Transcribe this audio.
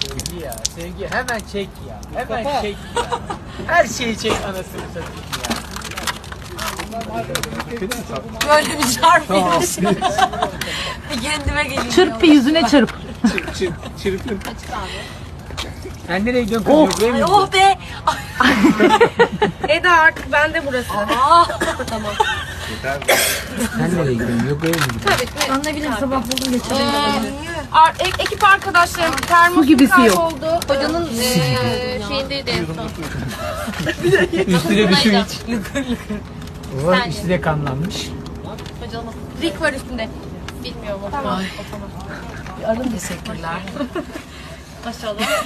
Sevgi ya, sevgi hemen çek ya. Hemen çek ya. Her şeyi çek anasını satayım ya. Böyle bir çarpıymış. bir kendime geleyim. Çırp bir yüzüne çırp. Sen nereye gidiyorsun kız? Buraya mı Ay, gidiyorsun? oh be. Eda artık bende burası. Aa, Sen nereye gidiyorsun? Yoga'ya mı gidiyorsun? Tabii. Ne bileyim sabah buldum geçelim. Ar- e- ekip arkadaşlarım termos gibisi yok. kayboldu. Hocanın eee şeyindeydi en son. Üstüne bir su iç. O zaman üstü de kanlanmış. Hocanın. Rik var üstünde. Bilmiyorum o tamam. arın teşekkürler. Maşallah.